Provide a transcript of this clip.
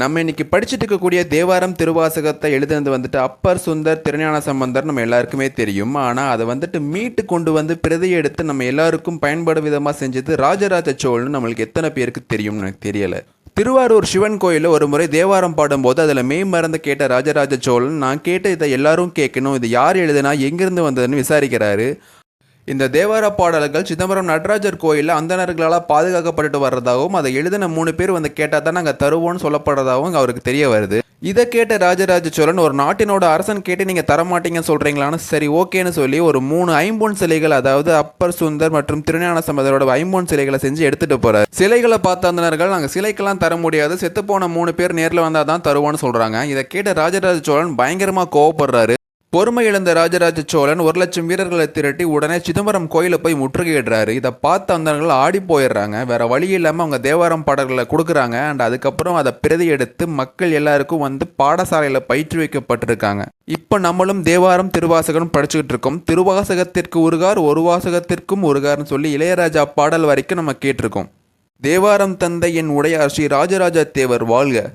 நம்ம இன்னைக்கு படிச்சுட்டு இருக்கக்கூடிய தேவாரம் திருவாசகத்தை எழுதுனது வந்துட்டு அப்பர் சுந்தர் திருஞான சம்பந்தர் நம்ம எல்லாருக்குமே தெரியும். ஆனால் அதை வந்துட்டு மீட்டு கொண்டு வந்து பிரதியை எடுத்து நம்ம எல்லாருக்கும் பயன்படும் விதமாக செஞ்சது ராஜராஜ சோழன் நம்மளுக்கு எத்தனை பேருக்கு தெரியும்னு எனக்கு தெரியலை. திருவாரூர் சிவன் கோயிலில் ஒரு முறை தேவாரம் பாடும்போது அதில் மெய் மறந்து கேட்ட ராஜராஜ சோழன் நான் கேட்ட இதை எல்லாரும் கேட்கணும். இது யார் எழுதுனா எங்கேருந்து வந்ததுன்னு விசாரிக்கிறாரு. இந்த தேவார பாடல்கள் சிதம்பரம் நடராஜர் கோயிலில் அந்தணர்களால் பாதுகாக்கப்பட்டுட்டு வர்றதாகவும் அதை எழுதின மூணு பேர் வந்து கேட்டால் தான் நாங்கள் தருவோம்னு சொல்லப்படுறதாகவும் அவருக்கு தெரிய வருது. இதை கேட்ட ராஜராஜ சோழன் ஒரு நாட்டினோட அரசன் கேட்டு நீங்கள் தரமாட்டீங்கன்னு சொல்கிறீங்களான்னு சரி ஓகேன்னு சொல்லி ஒரு மூணு ஐம்பொன் சிலைகள் அதாவது அப்பர் சுந்தர் மற்றும் திருஞான சம்பந்தரோட ஐம்பொன் சிலைகளை செஞ்சு எடுத்துகிட்டு போகிறார் சிலைகளை பார்த்த அந்தணர்கள் நாங்கள் சிலைக்கெல்லாம் தர முடியாது செத்துப்போன மூணு பேர் நேரில் வந்தால் தான் தருவோம்னு சொல்கிறாங்க இதை கேட்ட ராஜராஜ சோழன் பயங்கரமாக கோவப்படுறாரு. பொறுமை இழந்த ராஜராஜ சோழன் ஒரு லட்சம் வீரர்களை திரட்டி உடனே சிதம்பரம் கோயிலை போய் முற்றுகையிடுறாரு. இதை பார்த்த அந்தர்கள் ஆடி போயிடுறாங்க. வேற வழி இல்லாமல் அவங்க தேவாரம் பாடல்களை கொடுக்குறாங்க. அண்ட் அதுக்கப்புறம் அதை பிரதி எடுத்து மக்கள் எல்லாருக்கும் வந்து பாடசாலையில் பயிற்று வைக்கப்பட்டிருக்காங்க. இப்போ நம்மளும் தேவாரம் திருவாசகம் படிச்சுக்கிட்டு இருக்கோம். திருவாசகத்திற்கு உருகார் ஒரு வாசகத்திற்கும் உருகார்னு சொல்லி இளையராஜா பாடல் வரைக்கும் நம்ம கேட்டிருக்கோம். தேவாரம் தந்தை என் உடையார் ஸ்ரீ ராஜராஜ தேவர் வாழ்க.